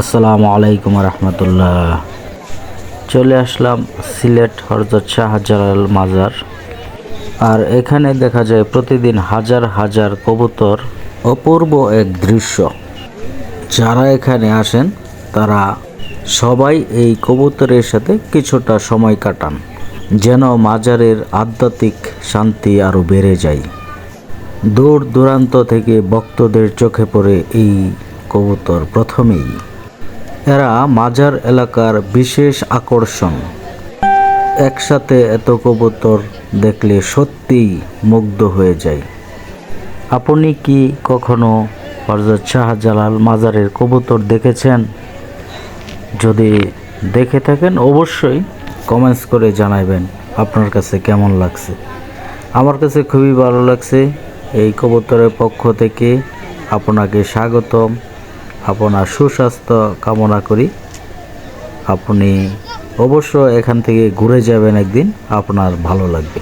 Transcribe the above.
আসসালামু আলাইকুম রহমতুল্লাহ চলে আসলাম সিলেট হরজত শাহজালাল মাজার। আর এখানে দেখা যায় প্রতিদিন হাজার হাজার কবুতর অপূর্ব এক দৃশ্য। যারা এখানে আসেন, তারা সবাই এই কবুতরের সাথে কিছুটা সময় কাটান, যেন মাজারের আধ্যাত্মিক শান্তি আরও বেড়ে যায়। দূর দূরান্ত থেকে ভক্তদের চোখে পড়ে এই কবুতর প্রথমেই। এরা মাজার এলাকার বিশেষ আকর্ষণ। একসাথে এত কবুতর দেখলে সত্যিই মুগ্ধ হয়ে যায়। আপনি কি কখনো হরজত শাহজালাল মাজারের কবুতর দেখেছেন? যদি দেখে থাকেন, অবশ্যই কমেন্টস করে জানাবেন আপনার কাছে কেমন লাগছে। আমার কাছে খুবই ভালো লাগছে। এই কবুতরের পক্ষ থেকে আপনাকে স্বাগতম। আপনার সুস্বাস্থ্য কামনা করি। আপনি অবশ্য এখান থেকে ঘুরে যাবেন একদিন আপনার ভালো লাগবে।